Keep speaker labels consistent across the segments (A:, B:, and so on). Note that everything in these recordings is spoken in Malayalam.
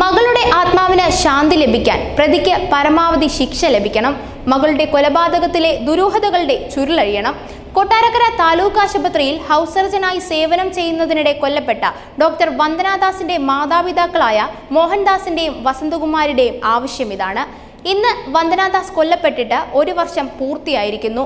A: മകളുടെ ആത്മാവിന് ശാന്തി ലഭിക്കാൻ പ്രതിക്ക് പരമാവധി ശിക്ഷ ലഭിക്കണം മകളുടെ കൊലപാതകത്തിലെ ദുരൂഹതകളുടെ ചുരുളഴിയണം കൊട്ടാരക്കര താലൂക്ക് ആശുപത്രിയിൽ ഹൗസ് സർജനായി സേവനം ചെയ്യുന്നതിനിടെ കൊല്ലപ്പെട്ട ഡോക്ടർ വന്ദനാദാസിന്റെ മാതാപിതാക്കളായ മോഹൻദാസിന്റെയും വസന്തകുമാരിയുടെയും ആവശ്യം ഇതാണ് ഇന്ന് വന്ദനാദാസ് കൊല്ലപ്പെട്ടിട്ട് ഒരു വർഷം പൂർത്തിയായിരിക്കുന്നു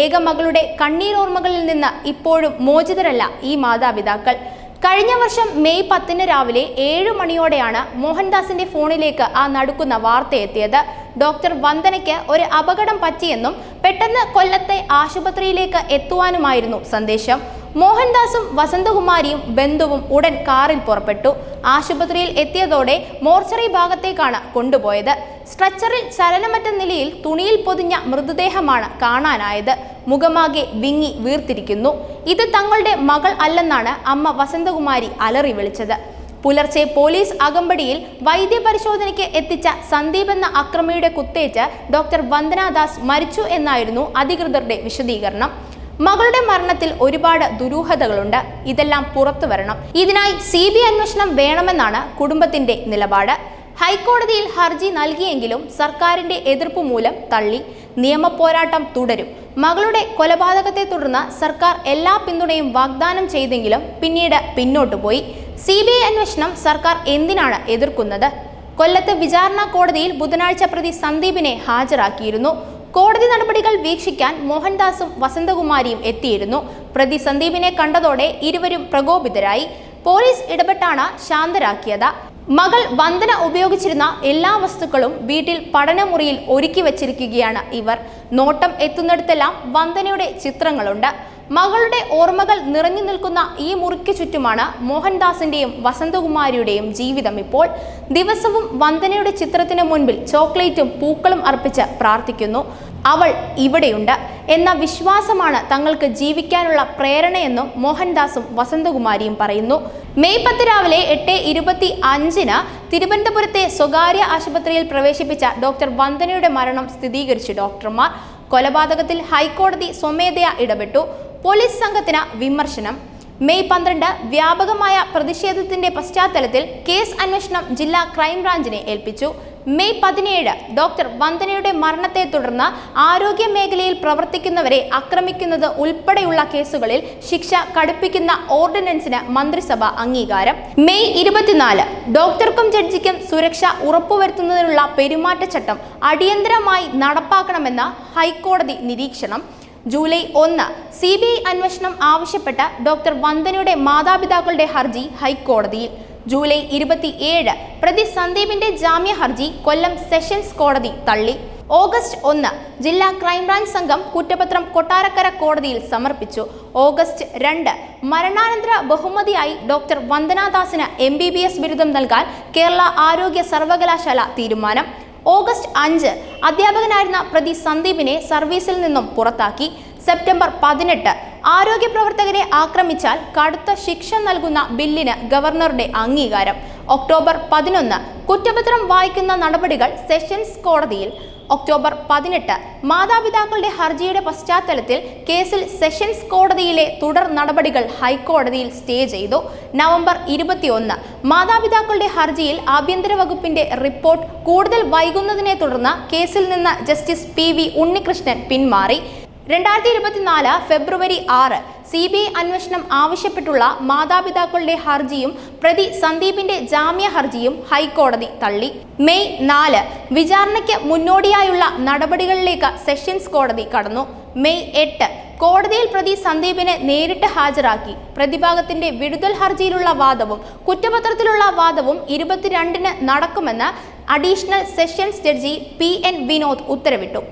A: ഏക മകളുടെ കണ്ണീരോർമ്മകളിൽ നിന്ന് ഇപ്പോഴും മോചിതരല്ല ഈ മാതാപിതാക്കൾ കഴിഞ്ഞ വർഷം മെയ് പത്തിന് രാവിലെ ഏഴ് മണിയോടെയാണ് മോഹൻദാസിന്റെ ഫോണിലേക്ക് ആ നടുക്കുന്ന വാർത്ത എത്തിയത് ഡോക്ടർ വന്ദനയ്ക്ക് ഒരു അപകടം പറ്റിയെന്നും പെട്ടെന്ന് കൊല്ലത്തെ ആശുപത്രിയിലേക്ക് എത്തുവാനുമായിരുന്നു സന്ദേശം മോഹൻദാസും വസന്തകുമാരിയും ബന്ധുവും ഉടൻ കാറിൽ പുറപ്പെട്ടു ആശുപത്രിയിൽ എത്തിയതോടെ മോർച്ചറി ഭാഗത്തേക്കാണ് കൊണ്ടുപോയത് സ്ട്രക്ചറിൽ ചലനമറ്റ നിലയിൽ തുണിയിൽ പൊതിഞ്ഞ മൃതദേഹമാണ് കാണാനായത് മുഖമാകെ വിങ്ങി വീർത്തിരിക്കുന്നു ഇത് തങ്ങളുടെ മകൾ അല്ലെന്നാണ് അമ്മ വസന്തകുമാരി അലറി വിളിച്ചത് പുലർച്ചെ പോലീസ് അകമ്പടിയിൽ വൈദ്യപരിശോധനയ്ക്ക് എത്തിച്ച സന്ദീപ് എന്ന അക്രമിയുടെ കുത്തേറ്റ് ഡോക്ടർ വന്ദനാദാസ് മരിച്ചു എന്നായിരുന്നു അധികൃതരുടെ വിശദീകരണം മകളുടെ മരണത്തിൽ ഒരുപാട് ദുരൂഹതകളുണ്ട് ഇതെല്ലാം പുറത്തു വരണം ഇതിനായി സി ബി അന്വേഷണം വേണമെന്നാണ് കുടുംബത്തിന്റെ നിലപാട് ഹൈക്കോടതിയിൽ ഹർജി നൽകിയെങ്കിലും സർക്കാരിന്റെ എതിർപ്പ് മൂലം തള്ളി നിയമപോരാട്ടം തുടരും മകളുടെ കൊലപാതകത്തെ തുടർന്ന് സർക്കാർ എല്ലാ പിന്തുണയും വാഗ്ദാനം ചെയ്തെങ്കിലും പിന്നീട് പിന്നോട്ടു പോയി സി ബി ഐ അന്വേഷണം സർക്കാർ എന്തിനാണ് എതിർക്കുന്നത് കൊല്ലത്ത് വിചാരണ കോടതിയിൽ ബുധനാഴ്ച പ്രതി സന്ദീപിനെ ഹാജരാക്കിയിരുന്നു കോടതി നടപടികൾ വീക്ഷിക്കാൻ മോഹൻദാസും വസന്തകുമാരിയും എത്തിയിരുന്നു പ്രതി സന്ദീപിനെ കണ്ടതോടെ ഇരുവരും പ്രകോപിതരായി പോലീസ് ഇടപെട്ടാണ് ശാന്തരാക്കിയത് മകൾ വന്ദന ഉപയോഗിച്ചിരുന്ന എല്ലാ വസ്തുക്കളും വീട്ടിൽ പഠനമുറിയിൽ ഒരുക്കി വച്ചിരിക്കുകയാണ് ഇവർ നോട്ടം എത്തുന്നിടത്തെല്ലാം വന്ദനയുടെ ചിത്രങ്ങളുണ്ട് മകളുടെ ഓർമ്മകൾ നിറഞ്ഞു നിൽക്കുന്ന ഈ മുറിക്ക് ചുറ്റുമാണ് മോഹൻദാസിന്റെയും വസന്തകുമാരിയുടെയും ജീവിതം ഇപ്പോൾ ദിവസവും വന്ദനയുടെ ചിത്രത്തിന് മുൻപിൽ ചോക്ലേറ്റും പൂക്കളും അർപ്പിച്ച് പ്രാർത്ഥിക്കുന്നു അവൾ ഇവിടെയുണ്ട് എന്ന വിശ്വാസമാണ് തങ്ങൾക്ക് ജീവിക്കാനുള്ള പ്രേരണയെന്നും മോഹൻദാസും വസന്തകുമാരിയും പറയുന്നു മെയ് പത്ത് രാവിലെ എട്ട് ഇരുപത്തി അഞ്ചിന് തിരുവനന്തപുരത്തെ സ്വകാര്യ ആശുപത്രിയിൽ പ്രവേശിപ്പിച്ച ഡോക്ടർ വന്ദനയുടെ മരണം സ്ഥിരീകരിച്ചു ഡോക്ടർമാർ കൊലപാതകത്തിൽ ഹൈക്കോടതി സ്വമേധയാ ഇടപെട്ടു പോലീസ് സംഘത്തിന് വിമർശനം മെയ് പന്ത്രണ്ട് വ്യാപകമായ പ്രതിഷേധത്തിന്റെ പശ്ചാത്തലത്തിൽ കേസ് അന്വേഷണം ജില്ലാ ക്രൈംബ്രാഞ്ചിനെ ഏൽപ്പിച്ചു മെയ് പതിനേഴ് ഡോക്ടർ വന്ദനയുടെ മരണത്തെ തുടർന്ന് ആരോഗ്യ മേഖലയിൽ പ്രവർത്തിക്കുന്നവരെ ആക്രമിക്കുന്നത് ഉൾപ്പെടെയുള്ള കേസുകളിൽ ശിക്ഷ കടുപ്പിക്കുന്ന ഓർഡിനൻസിന് മന്ത്രിസഭ അംഗീകാരം മെയ് ഇരുപത്തിനാല് ഡോക്ടർക്കും ജഡ്ജിക്കും സുരക്ഷ ഉറപ്പുവരുത്തുന്നതിനുള്ള പെരുമാറ്റച്ചട്ടം അടിയന്തരമായി നടപ്പാക്കണമെന്ന ഹൈക്കോടതി നിരീക്ഷണം ജൂലൈ ഒന്ന് സി ബി ഐ അന്വേഷണം ആവശ്യപ്പെട്ട ഡോക്ടർ വന്ദനയുടെ മാതാപിതാക്കളുടെ ഹർജി ഹൈക്കോടതിയിൽ ജൂലൈ ഇരുപത്തിയേഴ് പ്രതി സന്ദീപിന്റെ ജാമ്യ ഹർജി കൊല്ലം സെഷൻസ് കോടതി തള്ളി ഓഗസ്റ്റ് ഒന്ന് ജില്ലാ ക്രൈംബ്രാഞ്ച് സംഘം കുറ്റപത്രം കൊട്ടാരക്കര കോടതിയിൽ സമർപ്പിച്ചു ഓഗസ്റ്റ് രണ്ട് മരണാനന്തര ബഹുമതിയായി ഡോക്ടർ വന്ദനാദാസിന് എം ബിരുദം നൽകാൻ കേരള ആരോഗ്യ സർവകലാശാല തീരുമാനം ഓഗസ്റ്റ് അഞ്ച് അധ്യാപകനായിരുന്ന പ്രതി സന്ദീപിനെ സർവീസിൽ നിന്നും പുറത്താക്കി സെപ്റ്റംബർ പതിനെട്ട് ആരോഗ്യ പ്രവർത്തകരെ ആക്രമിച്ചാൽ കടുത്ത ശിക്ഷ നൽകുന്ന ബില്ലിന് ഗവർണറുടെ അംഗീകാരം ഒക്ടോബർ പതിനൊന്ന് കുറ്റപത്രം വായിക്കുന്ന നടപടികൾ സെഷൻസ് കോടതിയിൽ ഒക്ടോബർ പതിനെട്ട് മാതാപിതാക്കളുടെ ഹർജിയുടെ പശ്ചാത്തലത്തിൽ കേസിൽ സെഷൻസ് കോടതിയിലെ തുടർ നടപടികൾ ഹൈക്കോടതിയിൽ സ്റ്റേ ചെയ്തു നവംബർ ഇരുപത്തിയൊന്ന് മാതാപിതാക്കളുടെ ഹർജിയിൽ ആഭ്യന്തര വകുപ്പിന്റെ റിപ്പോർട്ട് കൂടുതൽ വൈകുന്നതിനെ തുടർന്ന് കേസിൽ നിന്ന് ജസ്റ്റിസ് പി വി ഉണ്ണികൃഷ്ണൻ പിന്മാറി രണ്ടായിരത്തി ഇരുപത്തിനാല് ഫെബ്രുവരി ആറ് സി ബി ഐ അന്വേഷണം ആവശ്യപ്പെട്ടുള്ള മാതാപിതാക്കളുടെ ഹർജിയും പ്രതി സന്ദീപിന്റെ ജാമ്യ ഹർജിയും ഹൈക്കോടതി തള്ളി മെയ് നാല് വിചാരണയ്ക്ക് മുന്നോടിയായുള്ള നടപടികളിലേക്ക് സെഷൻസ് കോടതി കടന്നു മെയ് എട്ട് കോടതിയിൽ പ്രതി സന്ദീപിനെ നേരിട്ട് ഹാജരാക്കി പ്രതിഭാഗത്തിന്റെ വിടുതൽ ഹർജിയിലുള്ള വാദവും കുറ്റപത്രത്തിലുള്ള വാദവും ഇരുപത്തിരണ്ടിന് നടക്കുമെന്ന് additional sessions judge P N Vinod ഉത്തരവിട്ടു